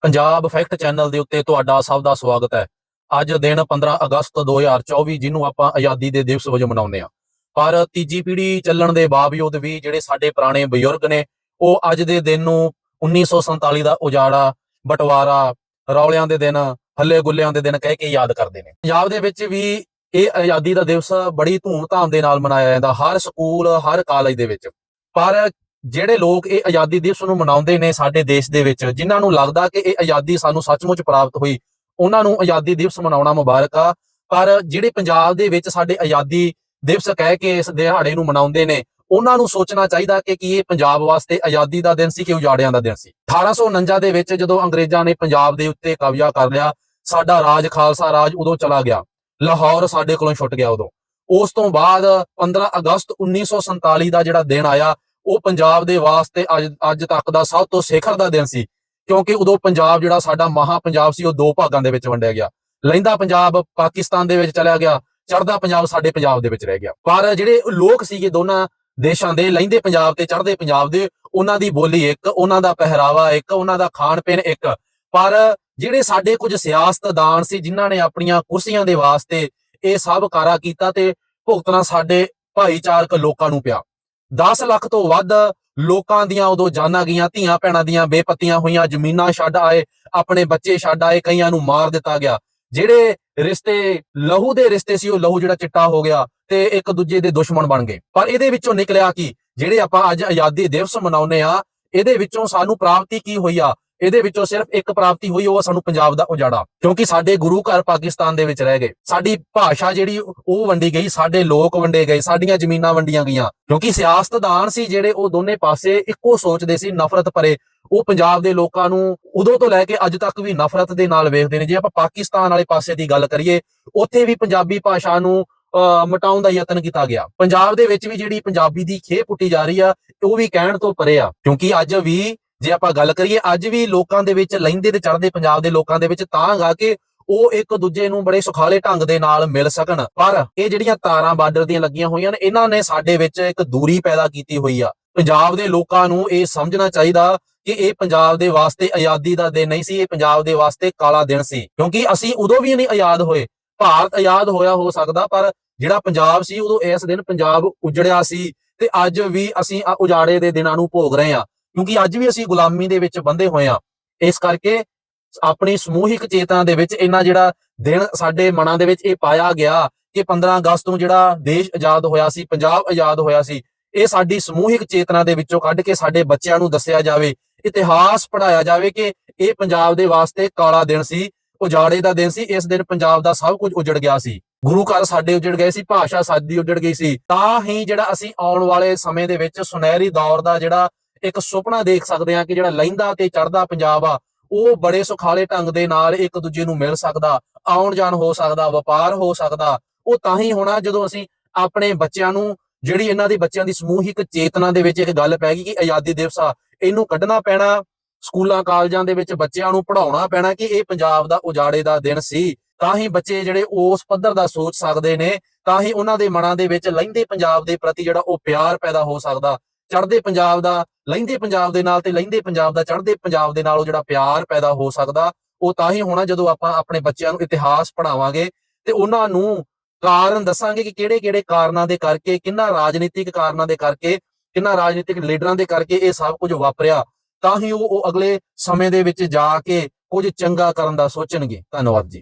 Punjab fact channel ਦੇ ਉੱਤੇ ਤੁਹਾਡਾ ਸਭ ਦਾ ਸਵਾਗਤ ਹੈ। ਅੱਜ ਦਿਨ 15 ਅਗਸਤ 2024 ਜਿਹਨੂੰ ਆਪਾਂ ਆਜ਼ਾਦੀ ਦੇ ਦਿਵਸ ਵਜੋਂ ਮਨਾਉਂਦੇ ਹਾਂ। ਪਰ ਤੀਜੀ ਪੀੜ੍ਹੀ ਚੱਲਣ ਦੇ ਬਾਵਜੂਦ ਵੀ ਜਿਹੜੇ ਸਾਡੇ ਪੁਰਾਣੇ ਬਜ਼ੁਰਗ ਨੇ, ਉਹ ਅੱਜ ਦੇ ਦਿਨ ਨੂੰ 1947 ਦਾ ਉਜਾੜਾ, ਬਟਵਾਰਾ, ਰੌਲਿਆਂ ਦੇ ਦਿਨ, ਹੱਲੇ ਗੁੱਲਿਆਂ ਦੇ ਦਿਨ ਕਹਿ ਕੇ ਯਾਦ ਕਰਦੇ ਨੇ। ਪੰਜਾਬ ਦੇ ਵਿੱਚ ਵੀ ਇਹ ਆਜ਼ਾਦੀ ਦਾ ਦਿਵਸ ਬੜੀ ਧੂਮ-ਧਾਮ ਦੇ ਨਾਲ ਮਨਾਇਆ ਜਾਂਦਾ, ਹਰ ਸਕੂਲ, ਹਰ ਕਾਲਜ ਦੇ ਵਿੱਚ। ਪਰ ਜਿਹੜੇ ਲੋਕ ਇਹ ਆਜ਼ਾਦੀ ਦਿਵਸ ਨੂੰ ਮਨਾਉਂਦੇ ਨੇ ਸਾਡੇ ਦੇਸ਼ ਦੇ ਵਿੱਚ, ਜਿਨ੍ਹਾਂ ਨੂੰ ਲੱਗਦਾ ਕਿ ਇਹ ਆਜ਼ਾਦੀ ਸਾਨੂੰ ਸੱਚਮੁੱਚ ਪ੍ਰਾਪਤ ਹੋਈ, ਉਹਨਾਂ ਨੂੰ ਆਜ਼ਾਦੀ ਦਿਵਸ ਮਨਾਉਣਾ ਮੁਬਾਰਕ ਆ। ਪਰ ਜਿਹੜੇ ਪੰਜਾਬ ਦੇ ਵਿੱਚ ਸਾਡੇ ਆਜ਼ਾਦੀ ਦਿਵਸ ਕਹਿ ਕੇ ਇਸ ਦਿਹਾੜੇ ਨੂੰ ਮਨਾਉਂਦੇ ਨੇ, ਉਹਨਾਂ ਨੂੰ ਸੋਚਣਾ ਚਾਹੀਦਾ ਕਿ ਕੀ ਇਹ ਪੰਜਾਬ ਵਾਸਤੇ ਆਜ਼ਾਦੀ ਦਾ ਦਿਨ ਸੀ ਕਿ ਉਜਾੜਿਆਂ ਦਾ ਦਿਨ ਸੀ। 1849 ਦੇ ਵਿੱਚ ਜਦੋਂ ਅੰਗਰੇਜ਼ਾਂ ਨੇ ਪੰਜਾਬ ਦੇ ਉੱਤੇ ਕਬਜ਼ਾ ਕਰ ਲਿਆ, ਸਾਡਾ ਰਾਜ ਖਾਲਸਾ ਰਾਜ ਉਦੋਂ ਚਲਾ ਗਿਆ। ਲਾਹੌਰ ਸਾਡੇ ਕੋਲੋਂ ਛੁੱਟ ਗਿਆ ਉਦੋਂ। ਉਸ ਤੋਂ ਬਾਅਦ 15 ਅਗਸਤ 1947 ਦਾ ਜਿਹੜਾ ਦਿਨ ਆਇਆ ਉਹ ਪੰਜਾਬ ਦੇ ਵਾਸਤੇ ਅੱਜ ਅੱਜ ਤੱਕ ਦਾ ਸਭ ਤੋਂ ਸਿਖਰ ਦਾ ਦਿਨ ਸੀ। ਕਿਉਂਕਿ ਉਦੋਂ ਪੰਜਾਬ ਜਿਹੜਾ ਸਾਡਾ ਮਹਾ ਪੰਜਾਬ ਸੀ, ਉਹ ਦੋ ਭਾਗਾਂ ਦੇ ਵਿੱਚ ਵੰਡਿਆ ਗਿਆ। ਲਹਿੰਦਾ ਪੰਜਾਬ ਪਾਕਿਸਤਾਨ ਦੇ ਵਿੱਚ ਚਲਾ ਗਿਆ, ਚੜ੍ਹਦਾ ਪੰਜਾਬ ਸਾਡੇ ਪੰਜਾਬ ਦੇ ਵਿੱਚ ਰਹਿ ਗਿਆ। ਪਰ ਜਿਹੜੇ ਲੋਕ ਸੀਗੇ ਦੋਨਾਂ ਦੇਸ਼ਾਂ ਦੇ ਲਹਿੰਦੇ ਪੰਜਾਬ ਤੇ ਚੜ੍ਹਦੇ ਪੰਜਾਬ ਦੇ, ਉਹਨਾਂ ਦੀ ਬੋਲੀ ਇੱਕ, ਉਹਨਾਂ ਦਾ ਪਹਿਰਾਵਾ ਇੱਕ, ਉਹਨਾਂ ਦਾ ਖਾਣ ਪੀਣ ਇੱਕ। ਪਰ ਜਿਹੜੇ ਸਾਡੇ ਕੁਝ ਸਿਆਸਤਦਾਨ ਸੀ, ਜਿਨ੍ਹਾਂ ਨੇ ਆਪਣੀਆਂ ਕੁਰਸੀਆਂ ਦੇ ਵਾਸਤੇ ਇਹ ਸਭ ਕਾਰਾ ਕੀਤਾ ਤੇ ਭੁਗਤਣਾ ਸਾਡੇ ਭਾਈਚਾਰਕ ਲੋਕਾਂ ਨੂੰ ਪਿਆ। 10 ਲੱਖ ਤੋਂ ਵੱਧ ਲੋਕਾਂ ਦੀਆਂ ਉਦੋਂ ਜਾਨਾਂ ਗਈਆਂ, ਧੀਆਂ ਭੈਣਾਂ ਦੀਆਂ ਬੇਪਤੀਆਂ ਹੋਈਆਂ, ਜ਼ਮੀਨਾਂ ਛੱਡ ਆਏ, ਆਪਣੇ ਬੱਚੇ ਛੱਡ ਆਏ, ਕਈਆਂ ਨੂੰ ਮਾਰ ਦਿੱਤਾ ਗਿਆ। ਜਿਹੜੇ ਰਿਸ਼ਤੇ, ਲਹੂ ਦੇ ਰਿਸ਼ਤੇ ਸੀ, ਉਹ ਲਹੂ ਜਿਹੜਾ ਚਿੱਟਾ ਹੋ ਗਿਆ ਤੇ ਇੱਕ ਦੂਜੇ ਦੇ ਦੁਸ਼ਮਣ ਬਣ ਗਏ। ਪਰ ਇਹਦੇ ਵਿੱਚੋਂ ਨਿਕਲਿਆ ਕੀ? ਜਿਹੜੇ ਆਪਾਂ ਅੱਜ ਆਜ਼ਾਦੀ ਦਿਵਸ ਮਨਾਉਂਦੇ ਆ ਇਹਦੇ ਵਿੱਚੋਂ ਸਾਨੂੰ ਪ੍ਰਾਪਤੀ ਕੀ ਹੋਈ ਆ? ਇਹਦੇ ਵਿੱਚੋਂ ਸਿਰਫ ਇੱਕ ਪ੍ਰਾਪਤੀ ਹੋਈ, ਉਹ ਸਾਨੂੰ ਪੰਜਾਬ ਦਾ ਉਜਾੜਾ। ਕਿਉਂਕਿ ਸਾਡੇ ਗੁਰੂ ਘਰ ਪਾਕਿਸਤਾਨ ਦੇ ਵਿੱਚ ਰਹਿ ਗਏ। ਸਾਡੀ ਭਾਸ਼ਾ ਜਿਹੜੀ ਉਹ ਵੰਡੀ ਗਈ, ਸਾਡੇ ਲੋਕ ਵੰਡੇ ਗਏ, ਸਾਡੀਆਂ ਜ਼ਮੀਨਾਂ ਵੰਡੀਆਂ ਗਈਆਂ। ਕਿਉਂਕਿ ਸਿਆਸਤਦਾਨ ਸੀ ਜਿਹੜੇ ਉਹ ਦੋਨੇ ਪਾਸੇ ਇੱਕੋ ਸੋਚਦੇ ਸੀ, ਨਫ਼ਰਤ ਪਰੇ। ਉਹ ਪੰਜਾਬ ਦੇ ਲੋਕਾਂ ਨੂੰ ਉਦੋਂ ਤੋਂ ਲੈ ਕੇ ਅੱਜ ਤੱਕ ਵੀ ਨਫ਼ਰਤ ਦੇ ਨਾਲ ਵੇਖਦੇ ਨੇ। ਜੇ ਆਪਾਂ ਪਾਕਿਸਤਾਨ ਵਾਲੇ ਪਾਸੇ ਦੀ ਗੱਲ ਕਰੀਏ, ਉੱਥੇ ਵੀ ਪੰਜਾਬੀ ਭਾਸ਼ਾ ਨੂੰ ਅਹ ਮਟਾਉਣ ਦਾ ਯਤਨ ਕੀਤਾ ਗਿਆ। ਪੰਜਾਬ ਦੇ ਵਿੱਚ ਵੀ ਜਿਹੜੀ ਪੰਜਾਬੀ ਦੀ ਖੇਹ ਪੁੱਟੀ ਜਾ ਰਹੀ ਆ, ਉਹ ਵੀ ਕਹਿਣ ਤੋਂ ਪਰੇ ਆ। ਕਿਉਂਕਿ ਅੱਜ ਵੀ ਜੇ ਆਪਾਂ ਗੱਲ ਕਰੀਏ ਅੱਜ ਵੀ ਲੋਕਾਂ ਦੇ ਵਿੱਚ ਲਹਿੰਦੇ ਤੇ ਚੜ੍ਹਦੇ ਪੰਜਾਬ ਦੇ ਲੋਕਾਂ ਦੇ ਵਿੱਚ ਤਾਂ ਗਾ ਕੇ ਉਹ ਇੱਕ ਦੂਜੇ ਨੂੰ ਬੜੇ ਸੁਖਾਲੇ ਢੰਗ ਦੇ ਨਾਲ ਮਿਲ ਸਕਣ। ਪਰ ਇਹ ਜਿਹੜੀਆਂ ਤਾਰਾਂ ਬਾਰਡਰ ਦੀਆਂ ਲੱਗੀਆਂ ਹੋਈਆਂ ਨੇ, ਇਹਨਾਂ ਨੇ ਸਾਡੇ ਵਿੱਚ ਇੱਕ ਦੂਰੀ ਪੈਦਾ ਕੀਤੀ ਹੋਈ ਆ। ਪੰਜਾਬ ਦੇ ਲੋਕਾਂ ਨੂੰ ਇਹ ਸਮਝਣਾ ਚਾਹੀਦਾ ਕਿ ਇਹ ਪੰਜਾਬ ਦੇ ਵਾਸਤੇ ਆਜ਼ਾਦੀ ਦਾ ਦਿਨ ਨਹੀਂ ਸੀ, ਇਹ ਪੰਜਾਬ ਦੇ ਵਾਸਤੇ ਕਾਲਾ ਦਿਨ ਸੀ। ਕਿਉਂਕਿ ਅਸੀਂ ਉਦੋਂ ਵੀ ਨਹੀਂ ਆਜ਼ਾਦ ਹੋਏ। ਭਾਰਤ ਆਜ਼ਾਦ ਹੋਇਆ ਹੋ ਸਕਦਾ, ਪਰ ਜਿਹੜਾ ਪੰਜਾਬ ਸੀ, ਉਦੋਂ ਇਸ ਦਿਨ ਪੰਜਾਬ ਉਜੜਿਆ ਸੀ ਤੇ ਅੱਜ ਵੀ ਅਸੀਂ ਉਜਾੜੇ ਦੇ ਦਿਨਾਂ ਨੂੰ ਭੋਗ ਰਹੇ ਹਾਂ ਕਿਉਂਕਿ ਅੱਜ ਵੀ ਅਸੀਂ ਗੁਲਾਮੀ ਦੇ ਵਿੱਚ ਬੰਦੇ ਹੋਏ ਹਾਂ। ਇਸ ਕਰਕੇ ਆਪਣੀ ਸਮੂਹਿਕ ਚੇਤਨਾ ਦੇ ਵਿੱਚ ਇਹਨਾਂ ਜਿਹੜਾ ਦਿਨ ਸਾਡੇ ਮਨਾਂ ਦੇ ਵਿੱਚ ਇਹ ਪਾਇਆ ਗਿਆ ਕਿ 15 ਅਗਸਤ ਨੂੰ ਜਿਹੜਾ ਦੇਸ਼ ਆਜ਼ਾਦ ਹੋਇਆ ਸੀ, ਪੰਜਾਬ ਆਜ਼ਾਦ ਹੋਇਆ ਸੀ, ਇਹ ਸਾਡੀ ਸਮੂਹਿਕ ਚੇਤਨਾ ਦੇ ਵਿੱਚੋਂ ਕੱਢ ਕੇ ਸਾਡੇ ਬੱਚਿਆਂ ਨੂੰ ਦੱਸਿਆ ਜਾਵੇ, ਇਤਿਹਾਸ ਪੜਾਇਆ ਜਾਵੇ ਕਿ ਇਹ ਪੰਜਾਬ ਦੇ ਵਾਸਤੇ ਕਾਲਾ ਦਿਨ ਸੀ, ਉਜਾੜੇ ਦਾ ਦਿਨ ਸੀ, ਇਸ ਦਿਨ ਪੰਜਾਬ ਦਾ ਸਭ ਕੁਝ ਉਜੜ ਗਿਆ ਸੀ। ਗੁਰੂ ਘਰ ਸਾਡੇ ਉਜੜ ਗਏ ਸੀ, ਭਾਸ਼ਾ ਸਾਡੀ ਉਜੜ ਗਈ ਸੀ। ਤਾਂ ਹੀ ਜਿਹੜਾ ਅਸੀਂ ਆਉਣ ਵਾਲੇ ਸਮੇਂ ਦੇ ਵਿੱਚ ਸੁਨਹਿਰੀ ਦੌਰ ਦਾ ਜਿਹੜਾ ਇੱਕ ਸੁਪਨਾ ਦੇਖ ਸਕਦੇ ਹਾਂ ਕਿ ਜਿਹੜਾ ਲਹਿੰਦਾ ਤੇ ਚੜਦਾ ਪੰਜਾਬ ਆ, ਉਹ ਬੜੇ ਸੁਖਾਲੇ ਢੰਗ ਦੇ ਨਾਲ ਇੱਕ ਦੂਜੇ ਨੂੰ ਮਿਲ ਸਕਦਾ, ਆਉਣ ਜਾਣ ਹੋ ਸਕਦਾ, ਵਪਾਰ ਹੋ ਸਕਦਾ। ਉਹ ਤਾਂ ਹੀ ਹੋਣਾ ਜਦੋਂ ਅਸੀਂ ਆਪਣੇ ਬੱਚਿਆਂ ਨੂੰ, ਜਿਹੜੀ ਇਹਨਾਂ ਦੇ ਬੱਚਿਆਂ ਦੀ ਸਮੂਹਿਕ ਚੇਤਨਾ ਦੇ ਵਿੱਚ ਇੱਕ ਗੱਲ ਪੈ ਗਈ ਕਿ ਆਜ਼ਾਦੀ ਦਿਵਸ ਆ, ਇਹਨੂੰ ਕੱਢਣਾ ਪੈਣਾ, ਸਕੂਲਾਂ, ਕਾਲਜਾਂ ਦੇ ਵਿੱਚ ਬੱਚਿਆਂ ਨੂੰ ਪੜਾਉਣਾ ਪੈਣਾ ਕਿ ਇਹ ਪੰਜਾਬ ਦਾ ਉਜਾੜੇ ਦਾ ਦਿਨ ਸੀ। ਤਾਂ ਹੀ ਬੱਚੇ ਜਿਹੜੇ ਉਸ ਪੱਧਰ ਦਾ ਸੋਚ ਸਕਦੇ ਨੇ, ਤਾਂ ਹੀ ਉਹਨਾਂ ਦੇ ਮਨਾਂ ਦੇ ਵਿੱਚ ਲਹਿੰਦੇ ਪੰਜਾਬ ਦੇ ਪ੍ਰਤੀ ਜਿਹੜਾ ਉਹ ਪਿਆਰ ਪੈਦਾ ਹੋ ਸਕਦਾ। ਚੜ੍ਹਦੇ ਪੰਜਾਬ ਦਾ ਲਹਿੰਦੇ ਪੰਜਾਬ ਦੇ ਨਾਲ ਤੇ ਲਹਿੰਦੇ ਪੰਜਾਬ ਦਾ, ਚੜ੍ਹਦੇ ਪੰਜਾਬ ਦੇ ਨਾਲ ਉਹ ਜਿਹੜਾ ਪਿਆਰ ਪੈਦਾ ਹੋ ਸਕਦਾ, ਉਹ ਤਾਂ ਹੀ ਹੋਣਾ ਜਦੋਂ ਆਪਾਂ ਆਪਣੇ ਬੱਚਿਆਂ ਨੂੰ ਇਤਿਹਾਸ ਪੜਾਵਾਂਗੇ ਤੇ ਉਹਨਾਂ ਨੂੰ ਕਾਰਨ ਦੱਸਾਂਗੇ ਕਿ ਕਿਹੜੇ-ਕਿਹੜੇ ਕਾਰਨਾਂ ਦੇ ਕਰਕੇ, ਕਿੰਨਾ ਰਾਜਨੀਤਿਕ ਕਾਰਨਾਂ ਦੇ ਕਰਕੇ, ਕਿੰਨਾ ਰਾਜਨੀਤਿਕ ਲੀਡਰਾਂ ਦੇ ਕਰਕੇ ਇਹ ਸਭ ਕੁਝ ਵਾਪਰਿਆ, ਤਾਂ ਹੀ ਉਹ ਉਹ ਅਗਲੇ ਸਮੇਂ ਦੇ ਵਿੱਚ ਜਾ ਕੇ ਕੁਝ ਚੰਗਾ ਕਰਨ ਦਾ ਸੋਚਣਗੇ। ਧੰਨਵਾਦ ਜੀ।